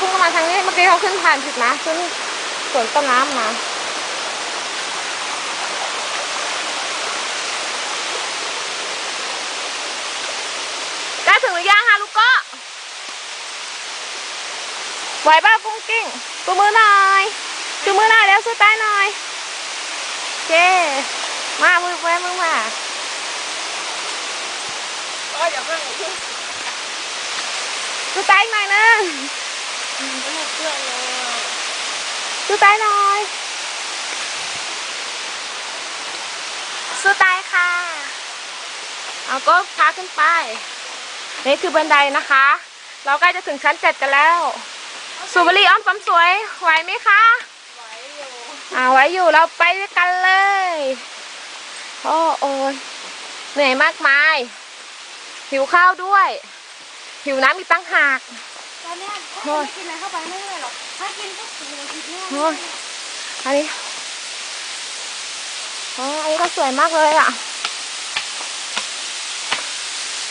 พุ่งเข้ามาทางนี้ เมื่อกี้เขาขึ้นผ่านผิดนะขึ้นสวนต้นน้ำมาใกล้ถึงหรือยังฮะลูกก็ไหวป่ะกุ้งกิ้งตัวมือหน่อยตัวมือหน่อยแล้วสู้ใต้หน่อยโอเคมามือแวมือมาเอ้ยอย่าเพิ่งสู้ใต้หน่อยนึง ไม่ให้เพื่อยสู้ใต้หน่อยสู้ใต้ค่ะ เอาก็พาขึ้นไป นี่คือบันไดนะคะ เราใกล้จะถึงชั้นเจ็ดกันแล้ว สุบรีอ้อมปั๊มสวย ไหวไหมคะไหวอยู่อ่าไหวอยู่เราไปด้วยกันเลยโอ้โอยเหนื่อยมากมาย หิวข้าวด้วย หิวน้ำอีกตั้งหาก ตอนเนี้ยถ้าไม่กินอะไรเข้าไปไม่ได้หรอกถ้ากินก็กินอะไรกินแน่โอ้ยอันนี้อ๋ออันนี้ก็สวยมากเลยอะ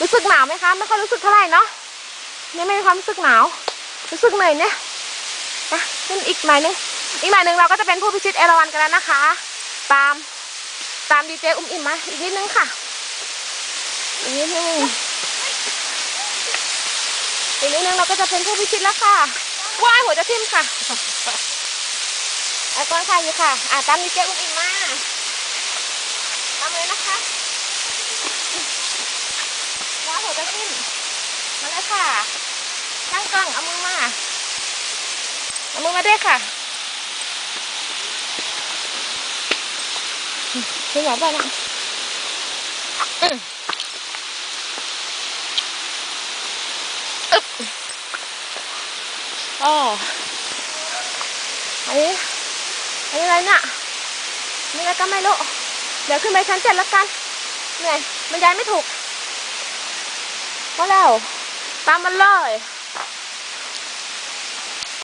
รู้สึกหนาวไหมคะ ไม่ค่อยรู้สึกเท่าไหร่เนาะเนี่ยไม่มีความรู้สึกหนาว รู้สึกเหนื่อยเนี่ยไปขึ้นอีกหน่อยนึงอีกหน่อยนึงเราก็จะเป็นผู้พิชิตเอราวัณกันแล้วนะคะ ตามตามดีเจอุ้มอิ่มมาอีกนิดนึงค่ะอีกนิดนึง อีกนิดนึงเราก็จะเป็นผู้พิชิตแล้วค่ะว้ายหัวจะทิ่มค่ะไอ้ก้อนค่ะอยู่ค่ะ อะตามดีเจอุ้มอิ่มาตามเลยนะคะว้ายหัวจะทิ่มมาเลยค่ะตั้งกล้องเอามือมาเอามือมาด้วยค่ะขึ้นหัวไปนะอืมอึ๊ บอ๋ออันนี้อันนี้อะไรน่ะนี่อะไรก็ไม่รู้ เดี๋ยวขึ้นไปชั้นเจ็ดแล้วกัน เหนื่อยมันยายไม่ถูกพอแล้ว ตามมันเลย